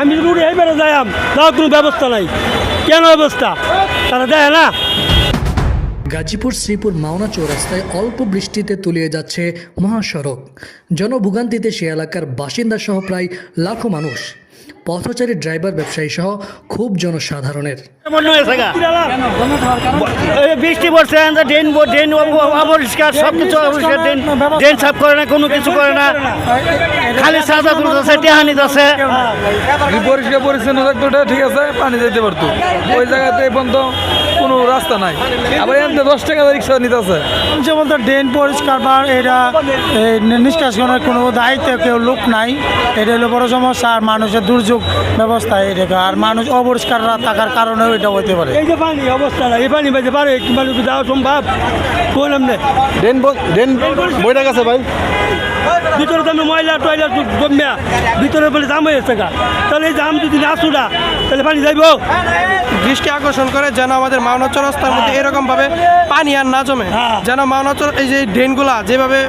আমি রুটে এইবারে যাইম তাও কোনো ব্যবস্থা নাই। কেন ব্যবস্থা তারা দেয় না। গাজীপুর শ্রীপুর মাওনা চৌরাস্তায় অল্প বৃষ্টিতে তুলিয়ে যাচ্ছে মহাসড়ক। জনভোগান্তিতে সে এলাকার বাসিন্দা সহ প্রায় লাখো মানুষ। পথচারী ড্রাইভার ব্যবসায়ী সহ খুব জনসাধারণের। হয়েছে গা এই বৃষ্টি পড়ছে ড্রেন ড্রেন অপরিষ্কার সব কিছু অপরিষ্কার ড্রেন ড্রেন সাফ করে না কোনো কিছু করে না। খালি সাজা তুলতেছে টেহানি দিতেছে। পরিষ্কার পরিচ্ছন্ন থাকতো ঠিক আছে পানি যেতে পারতো। ওই জায়গাতে এই পর্যন্ত কোনো রাস্তা নাই। আবার এখানে দশ টাকা রিক্সা নিতেছে। যেমন তো ড্রেন পরিষ্কার বা এটা এই নিষ্কাশনের কোনো দায়িত্ব কেউ লোক নাই। এটা হলো বড় সমস্যা আর মানুষের দুর্যোগ ব্যবস্থা এটা আর মানুষ অপরিষ্কার থাকার কারণেও এটা হতে পারে। এই যে পানি অবস্থা এই পানি বেঁচে পারে মানে যাওয়া সম্ভব? কোন ড্রেন ড্রেন বইটা গেছে ভাই। ভিতরে তো আমি ময়লা টয়লা জমিয়া ভিতরে বলে জাম হয়ে গেছে গা। তাহলে এই জাম যদি না সুডা তাহলে পানি যাইব? দৃষ্টি আকর্ষণ করে যেন আমাদের মাওনা চৌরাস্তার মধ্যে এরকম ভাবে পানি আর না জমে। যেন মাওনা চৌর এই যে ড্রেনগুলা যেভাবে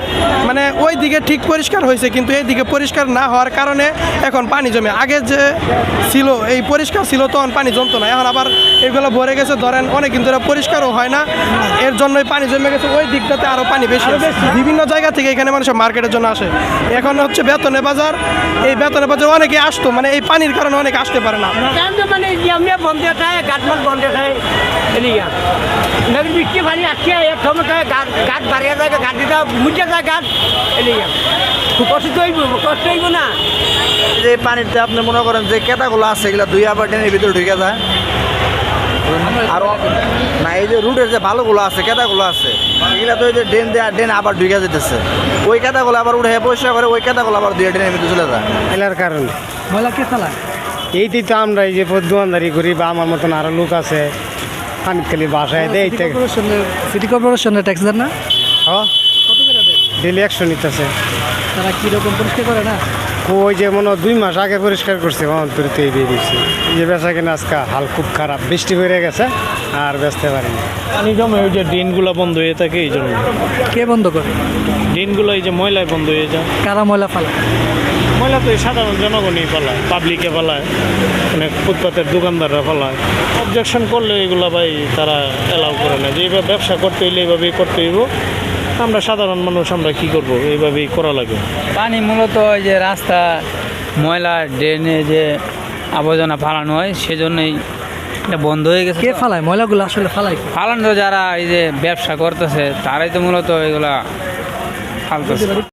মানে ওই দিকে ঠিক পরিষ্কার হয়েছে কিন্তু এই দিকে পরিষ্কার না হওয়ার কারণে এখন পানি জমে। আগে যে ছিল এই পরিষ্কার ছিল তখন পানি জমতো না। এখন আবার এগুলো ভরে গেছে ধরেন অনেক কিন্তু পরিষ্কারও হয় না। এর জন্যই পানি জমে গেছে। ওই দিকটাতে আরও পানি বেশি। বিভিন্ন জায়গা থেকে এখানে মানুষ মার্কেটের জন্য আসে। এখন হচ্ছে বেতনে বাজার। এই বেতনে বাজার অনেকে আসতো মানে এই পানির কারণে অনেকে আসতে পারে না। মানে বন্ধ খায় বন্ধ খায় এলিয়া নদীর বৃষ্টি পানি আসছে এক সময় গাছ গাছ বাড়িয়ে যায় গাছ দিতে মুজে যায় গাছ এলিয়া খুব কষ্ট হইব কষ্ট হইব না। যে পানিতে আপনি মনে করেন যে কেতাগুলো আছে এগুলো দুই আবার ড্রেনের ভিতরে ঢুকে যায়। আর না এই যে রুটের যে ভালোগুলো আছে কেতাগুলো আছে এগুলা তো ওই যে ড্রেন দেওয়া ড্রেন আবার ঢুকে যেতেছে ওই কেতাগুলো আবার উঠে পরিষ্কার করে ওই কেতাগুলো আবার দুই ড্রেনের ভিতরে চলে যায়। এলার কারণে। ময়লা কে চালায়? এইটাই তো আমরা এই যে দোয়ানদারি করি বা আমার মতন আরও লোক আছে। পানি খালি বাসায় দেয় সিটি কর্পোরেশনের ট্যাক্স দেন না? ডেলি একশো নিতেছে। তারা কীরকম পরিষ্কার করে না? ওই যে মনে হয় দুই মাস আগে পরিষ্কার করছে অন্তরিত এই বেরিয়েছি এই যে বেচা কিনা আজকে হাল খুব খারাপ বৃষ্টি বেড়ে গেছে আর বেচতে পারিনি। পানি জমে ওই যে ড্রেনগুলো বন্ধ হয়ে থাকে এই জন্য। কে বন্ধ করে? ড্রেনগুলো এই যে ময়লায় বন্ধ হয়ে যায়। কারা ময়লা ফালা ময়লা তো এই সাধারণ জনগণই পালায় পাবলিকে পালায় মানে ফুটপাতের দোকানদাররা পালায়। অবজেকশন করলে এগুলো ভাই তারা অ্যালাউ করে না। যে এইভাবে ব্যবসা করতে হইলে এইভাবেই করতে হইব। আমরা সাধারণ মানুষ আমরা কি করব? এইভাবেই করা লাগে। পানি মূলত ওই যে রাস্তা ময়লা ড্রেনে যে আবর্জনা ফালানো হয় সেজন্যই এটা বন্ধ হয়ে গেছে। কে ফালায়? ময়লাগুলো আসলে ফালায় কে? ফালানো যারা এই যে ব্যবসা করতেছে তারাই তো মূলত এগুলা ফালতেছে।